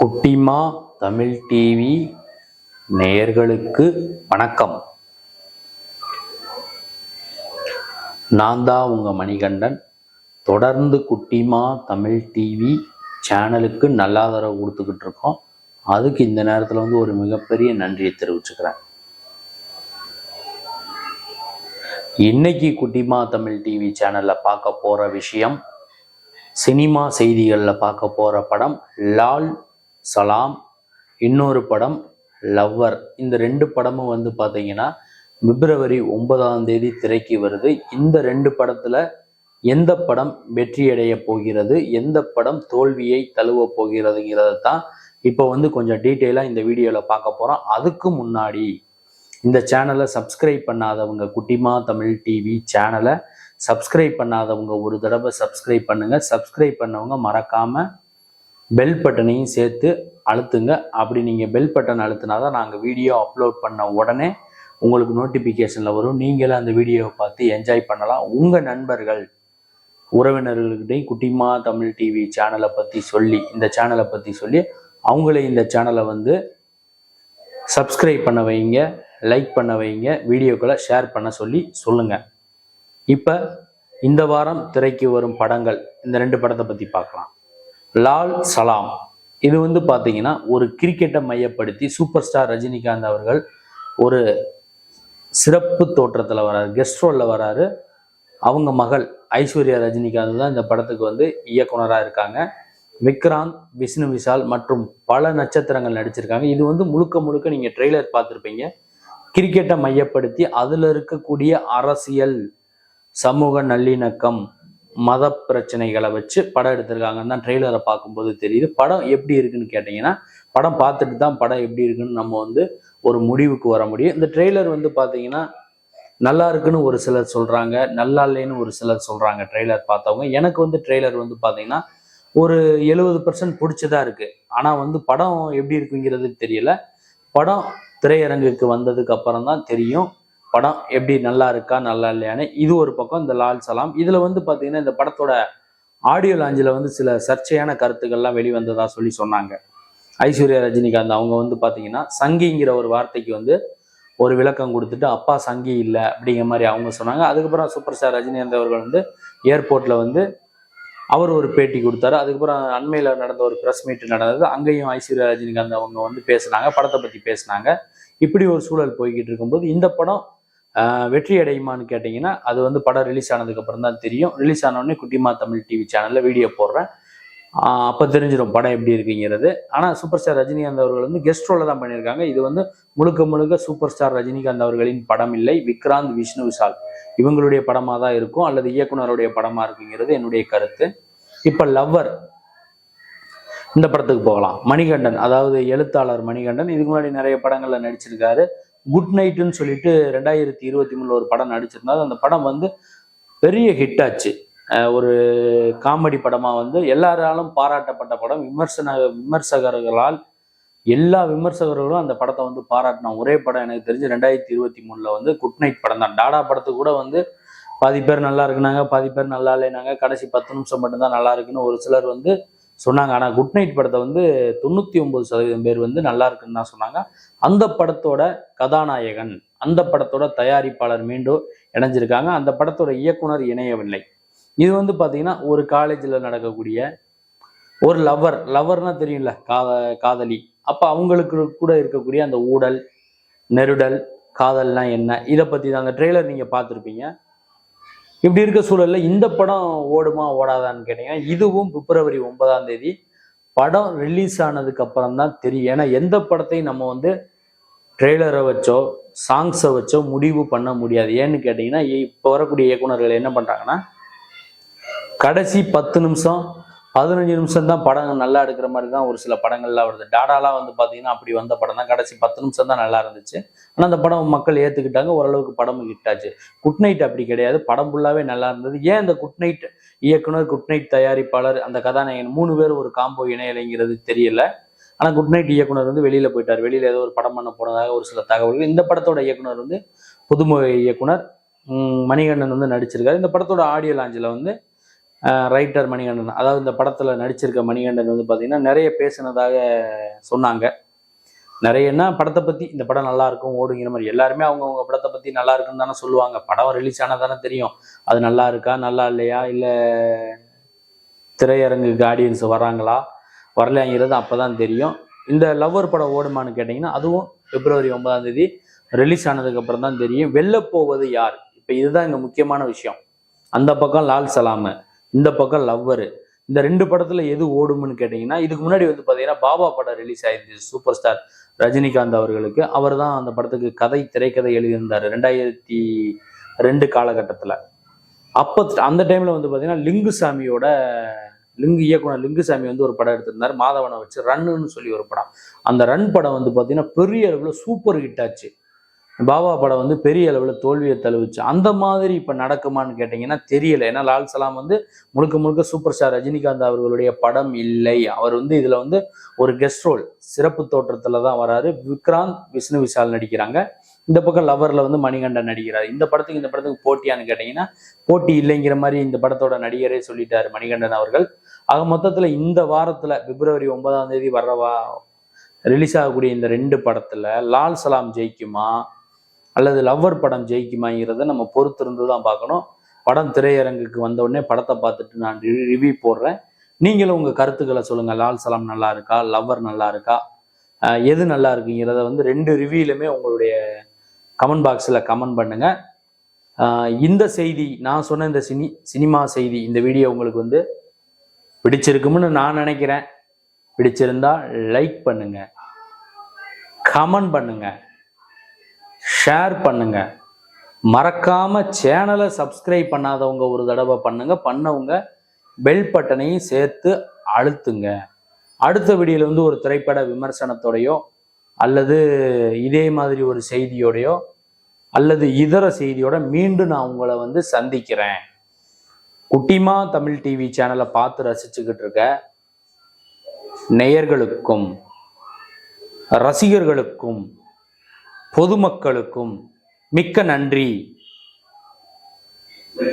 குட்டிமா தமிழ் டிவி நேயர்களுக்கு வணக்கம். நான் தான் உங்கள் மணிகண்டன். தொடர்ந்து குட்டிமா தமிழ் டிவி சேனலுக்கு நல்ல ஆதரவு கொடுத்துக்கிட்டு இருக்கோம். அதுக்கு இந்த நேரத்தில் வந்து ஒரு மிகப்பெரிய நன்றியை தெரிவிச்சுக்கிறேன். இன்னைக்கு குட்டிமா தமிழ் டிவி சேனலில் பார்க்க போகிற விஷயம் சினிமா செய்திகளில் பார்க்க போகிற படம் லால் சலாம் இன்னொரு படம் லவ்வர். இந்த ரெண்டு படமும் வந்து பார்த்தீங்கன்னா பிப்ரவரி ஒன்பதாம் தேதி திரைக்கு வருது. இந்த ரெண்டு படத்தில் எந்த படம் வெற்றியடைய போகிறது எந்த படம் தோல்வியை தழுவ போகிறதுங்கிறத தான் இப்போ வந்து கொஞ்சம் டீட்டெயிலாக இந்த வீடியோவில் பார்க்க போகிறோம் அதுக்கு முன்னாடி இந்த சேனலை சப்ஸ்கிரைப் பண்ணாதவங்க குட்டிமா தமிழ் டிவி சேனலை சப்ஸ்கிரைப் பண்ணாதவங்க ஒரு தடவை சப்ஸ்கிரைப் பண்ணுங்கள் சப்ஸ்கிரைப் பண்ணவங்க மறக்காமல் பெல் பட்டனையும் சேர்த்து அழுத்துங்க. அப்படி நீங்கள் பெல் பட்டன் அழுத்தினா தான் நாங்கள் வீடியோ அப்லோட் பண்ண உடனே உங்களுக்கு நோட்டிஃபிகேஷனில் வரும். நீங்களும் அந்த வீடியோவை பார்த்து என்ஜாய் பண்ணலாம். உங்கள் நண்பர்கள் உறவினர்கள்கிட்டையும் குட்டிமா தமிழ் டிவி சேனலை பற்றி சொல்லி இந்த சேனலை பற்றி சொல்லி அவங்களே இந்த சேனலை வந்து சப்ஸ்கிரைப் பண்ண வைங்க லைக் பண்ண வைங்க வீடியோக்களை ஷேர் பண்ண சொல்லி சொல்லுங்கள் இப்போ இந்த வாரம் திரைக்கு வரும் படங்கள் இந்த ரெண்டு படத்தை பற்றி பார்க்கலாம். லால் சலாம். இது வந்து பார்த்தீங்கன்னா ஒரு கிரிக்கெட்டை மையப்படுத்தி சூப்பர் ஸ்டார் ரஜினிகாந்த் அவர்கள் ஒரு சிறப்பு தோற்றத்தில் வராரு கெஸ்ட் ரோலில் வராரு. அவங்க மகள் ஐஸ்வர்யா ரஜினிகாந்த் தான் இந்த படத்துக்கு வந்து இயக்குனராக இருக்காங்க. விக்ராந்த் விஷ்ணு விஷால் மற்றும் பல நட்சத்திரங்கள் நடிச்சிருக்காங்க. இது வந்து முழுக்க முழுக்க நீங்கள் ட்ரெய்லர் பார்த்துருப்பீங்க. கிரிக்கெட்டை மையப்படுத்தி அதில் இருக்கக்கூடிய அரசியல் சமூக நல்லிணக்கம் மத பிரச்சனைகளை வச்சு படம் எடுத்திருக்காங்கன்னு தான் ட்ரெய்லரை பார்க்கும்போது தெரியுது. படம் எப்படி இருக்குன்னு கேட்டிங்கன்னா படம் பார்த்துட்டு தான் படம் எப்படி இருக்குன்னு நம்ம வந்து ஒரு முடிவுக்கு வர முடியும். இந்த ட்ரெய்லர் வந்து பார்த்தீங்கன்னா நல்லா இருக்குன்னு ஒரு சிலர் சொல்கிறாங்க நல்லா இல்லைன்னு ஒரு சிலர் சொல்கிறாங்க ட்ரெய்லர் பார்த்தவங்க. எனக்கு வந்து ட்ரெய்லர் வந்து பார்த்தீங்கன்னா ஒரு எழுபது பர்சன்ட் பிடிச்சதா இருக்குது ஆனால் வந்து படம் எப்படி இருக்குங்கிறது தெரியல. படம் திரையரங்குக்கு வந்ததுக்கு அப்புறம் தான் தெரியும். படம் எப்படி நல்லா இருக்கா நல்லா இல்லையான்னு. இது ஒரு பக்கம் இந்த லால் சலாம். இதில் வந்து பார்த்தீங்கன்னா இந்த படத்தோட ஆடியோ லாஞ்சில் வந்து சில சர்ச்சையான கருத்துக்கள்லாம் வெளிவந்ததாக சொல்லி சொன்னாங்க. ஐஸ்வர்யா ரஜினிகாந்த் அவங்க வந்து பார்த்தீங்கன்னா சங்கிங்கிற ஒரு வார்த்தைக்கு வந்து ஒரு விளக்கம் கொடுத்துட்டு அப்பா சங்கி இல்லை அப்படிங்கிற மாதிரி அவங்க சொன்னாங்க. அதுக்கப்புறம் சூப்பர் ஸ்டார் ரஜினிகாந்த் அவர்கள் வந்து ஏர்போர்ட்டில் வந்து அவர் ஒரு பேட்டி கொடுத்தாரு. அதுக்கப்புறம் அண்மையில் நடந்த ஒரு ப்ரெஸ் மீட் நடந்தது. அங்கேயும் ஐஸ்வர்யா ரஜினிகாந்த் அவங்க வந்து பேசுனாங்க படத்தை பற்றி பேசுனாங்க. இப்படி ஒரு சூழல் போய்கிட்டு இருக்கும்போது இந்த படம் வெற்றி அடையுமான்னு கேட்டிங்கன்னா அது வந்து படம் ரிலீஸ் ஆனதுக்கு அப்புறம் தான் தெரியும். ரிலீஸ் ஆனோடனே குட்டிமா தமிழ் டிவி சேனலில் வீடியோ போடுறேன். அப்போ தெரிஞ்சிடும் படம் எப்படி இருக்குங்கிறது. ஆனால் சூப்பர் ஸ்டார் ரஜினிகாந்த் அவர்கள் வந்து கெஸ்ட் ரோலில் தான் பண்ணியிருக்காங்க. இது வந்து முழுக்க முழுக்க சூப்பர் ஸ்டார் ரஜினிகாந்த் அவர்களின் படம் இல்லை. விக்ராந்த் விஷ்ணு விஷால். இவங்களுடைய படமாக தான் இருக்கும். அல்லது இயக்குனருடைய படமாக இருக்குங்கிறது என்னுடைய கருத்து. இப்போ லவ்வர். இந்த படத்துக்கு போகலாம். மணிகண்டன். அதாவது எழுத்தாளர் மணிகண்டன். இதுக்கு முன்னாடி நிறைய படங்களில் நடிச்சிருக்காரு. குட் நைட்டுன்னு சொல்லிட்டு ரெண்டாயிரத்தி இருபத்தி மூணுல ஒரு படம் நடிச்சிருந்தாரு. அந்த படம் வந்து பெரிய ஹிட் ஆச்சு. ஒரு காமெடி படமா வந்து எல்லாராலும் பாராட்டப்பட்ட படம். விமர்சன விமர்சகர்களால் எல்லா விமர்சகர்களும் அந்த படத்தை வந்து பாராட்டினோம் ஒரே படம் எனக்கு தெரிஞ்சு ரெண்டாயிரத்தி இருபத்தி மூணுல வந்து குட் நைட் படம் தான். டாடா படத்துக்கு கூட வந்து பாதி பேர் நல்லா இருக்குனாங்க பாதி பேர் நல்லா இல்லைனாங்க. கடைசி பத்து நிமிஷம் மட்டும்தான் நல்லா இருக்குன்னு ஒரு சிலர் வந்து சொன்னாங்க. ஆனால் குட் நைட் படத்தை வந்து தொண்ணூற்றி ஒம்பது சதவீதம் பேர் வந்து நல்லா இருக்குன்னு தான் சொன்னாங்க. அந்த படத்தோட கதாநாயகன் அந்த படத்தோட தயாரிப்பாளர் மீண்டும் இணைஞ்சிருக்காங்க. அந்த படத்தோட இயக்குனர் இணையவில்லை. இது வந்து பார்த்தீங்கன்னா ஒரு காலேஜில் நடக்கக்கூடிய ஒரு லவ்வர் லவ்வர்னா தெரியும்ல காத காதலி. அப்போ அவங்களுக்கு கூட இருக்கக்கூடிய அந்த ஊடல் நெருடல் காதல்லாம் என்ன? இதை பற்றி தான் அந்த ட்ரெய்லர் நீங்கள் பார்த்துருப்பீங்க. இப்படி இருக்க சூழல்ல இந்த படம் ஓடுமா ஓடாதான்னு கேட்டீங்கன்னா இதுவும் பிப்ரவரி ஒன்பதாம் தேதி படம் ரிலீஸ் ஆனதுக்கு அப்புறம் தான் தெரியும். ஏன்னா எந்த படத்தையும் நம்ம வந்து ட்ரெய்லரை வச்சோ சாங்ஸை வச்சோ முடிவு பண்ண முடியாது. ஏன்னு கேட்டிங்கன்னா இப்போ வரக்கூடிய இயக்குனர்கள் என்ன பண்ணுறாங்கன்னா கடைசி பத்து நிமிஷம் பதினஞ்சு நிமிஷம் தான் படம் நல்லா எடுக்கிற மாதிரி தான் ஒரு சில படங்கள்லாம் வருது. டாடாலாம் வந்து பார்த்தீங்கன்னா அப்படி வந்த படம் தான். கடைசி பத்து நிமிஷம் தான் நல்லா இருந்துச்சு. ஆனால் அந்த படம் மக்கள் ஏற்றுக்கிட்டாங்க ஓரளவுக்கு படமும் கிட்டாச்சு குட் நைட் அப்படி கிடையாது. படம் ஃபுல்லாகவே நல்லா இருந்தது. ஏன் இந்த குட் நைட் இயக்குனர் குட் நைட் தயாரிப்பாளர் அந்த கதாநாயகன் மூணு பேர் ஒரு காம்போ இணையலைங்கிறது தெரியல. ஆனால் குட் நைட் இயக்குனர் வந்து வெளியில் போயிட்டார். வெளியில் ஏதோ ஒரு படம் பண்ண போனதாக ஒரு சில தகவல்கள். இந்த படத்தோட இயக்குனர் வந்து புதுமுக இயக்குனர் மணிகண்டன் வந்து நடிச்சிருக்காரு. இந்த படத்தோட ஆடியோ லாஞ்சில் வந்து ரைட்டர் மணிகண்டன். அதாவது இந்த படத்தில் நடிச்சிருக்க மணிகண்டன் வந்து பார்த்தீங்கன்னா நிறைய பேசினதாக சொன்னாங்க. நிறையன்னா படத்தை பற்றி இந்த படம் நல்லா இருக்கும் ஓடுங்கிற மாதிரி. எல்லாருமே அவங்கவுங்க படத்தை பற்றி நல்லா இருக்குன்னு தானே சொல்லுவாங்க. படம் ரிலீஸ் ஆனால் தானே தெரியும். அது நல்லா இருக்கா நல்லா இல்லையா? இல்லை திரையரங்குக்கு ஆடியன்ஸ் வராங்களா வரலையாங்கிறது அப்போ தான் தெரியும். இந்த லவ்வர் படம் ஓடுமான்னு கேட்டிங்கன்னா அதுவும் பிப்ரவரி ஒன்பதாம் தேதி ரிலீஸ் ஆனதுக்கப்புறம் தான் தெரியும். வெளில போவது யார்? இப்போ இதுதான் இங்கே முக்கியமான விஷயம். அந்த பக்கம் லால் சலாமு. இந்த பக்கம் லவ்வரு இந்த ரெண்டு படத்துல எது ஓடும்னு கேட்டீங்கன்னா இதுக்கு முன்னாடி வந்து பார்த்தீங்கன்னா பாபா படம் ரிலீஸ் ஆயிருந்துச்சு சூப்பர் ஸ்டார் ரஜினிகாந்த் அவர்களுக்கு. அவர் தான் அந்த படத்துக்கு கதை திரைக்கதை எழுதியிருந்தார் ரெண்டாயிரத்தி ரெண்டு காலகட்டத்தில். அப்போ அந்த டைமில் வந்து பார்த்தீங்கன்னா லிங்குசாமியோட லிங்கு இயக்குனர் லிங்குசாமி வந்து ஒரு படம் எடுத்திருந்தார் மாதவனை வச்சு ரன்னுன்னு சொல்லி ஒரு படம். அந்த ரன் படம் வந்து பார்த்தீங்கன்னா பெரிய அளவில் சூப்பர் ஹிட் ஆச்சு. பாபா படம் வந்து பெரிய அளவில் தோல்வியை தழுவிச்சு. அந்த மாதிரி இப்போ நடக்குமான்னு கேட்டிங்கன்னா தெரியல. ஏன்னா லால் சலாம் வந்து முழுக்க முழுக்க சூப்பர் ஸ்டார் ரஜினிகாந்த் அவர்களுடைய படம் இல்லை. அவர் வந்து இதில் வந்து ஒரு கெஸ்ட் ரோல் சிறப்பு தோற்றத்தில் தான் வராரு. விக்ராந்த் விஷ்ணு விஷால் நடிக்கிறாங்க. இந்த பக்கம் லவரில் வந்து மணிகண்டன் நடிக்கிறார். இந்த படத்துக்கு இந்த படத்துக்கு போட்டியான்னு கேட்டிங்கன்னா போட்டி இல்லைங்கிற மாதிரி இந்த படத்தோட நடிகரே சொல்லிட்டார் மணிகண்டன் அவர்கள். ஆக மொத்தத்தில் இந்த வாரத்தில் பிப்ரவரி ஒன்பதாம் தேதி வர்றவா ரிலீஸ் ஆகக்கூடிய இந்த ரெண்டு படத்தில் லால் சலாம் ஜெயிக்குமா? அல்லது லவ்வர் படம் ஜெயிக்குமாங்கிறத நம்ம பொறுத்திருந்து தான் பார்க்கணும். படம் திரையரங்குக்கு வந்த உடனே படத்தை பார்த்துட்டு நான் ரிவ்யூ போடுறேன். நீங்களும் உங்கள் கருத்துக்களை சொல்லுங்கள் லால் சலாம் நல்லா இருக்கா? லவ்வர் நல்லா இருக்கா? எது நல்லா இருக்குங்கிறத வந்து ரெண்டு ரிவ்யூலுமே உங்களுடைய கமெண்ட் பாக்ஸில் கமெண்ட் பண்ணுங்கள் இந்த செய்தி நான் சொன்ன இந்த சினி சினிமா செய்தி இந்த வீடியோ உங்களுக்கு வந்து பிடிச்சிருக்கும்னு நான் நினைக்கிறேன். பிடிச்சிருந்தா லைக் பண்ணுங்க. கமெண்ட் பண்ணுங்கள் ஷேர் பண்ணுங்க. மறக்காம சேனலை சப்ஸ்கிரைப் பண்ணாதவங்க ஒரு தடவை பண்ணுங்க. பண்ணவங்க பெல் பட்டனையும் சேர்த்து அழுத்துங்க. அடுத்த வீடியோல வந்து ஒரு திரைப்பட விமர்சனத்தோடையோ அல்லது இதே மாதிரி ஒரு செய்தியோடையோ அல்லது இதர செய்தியோட மீண்டும் நான் உங்களை வந்து சந்திக்கிறேன். குட்டிமா தமிழ் டிவி சேனலை பார்த்து ரசிச்சுக்கிட்டு இருக்க நேயர்களுக்கும் ரசிகர்களுக்கும் பொதுமக்களுக்கும் மிக்க நன்றி.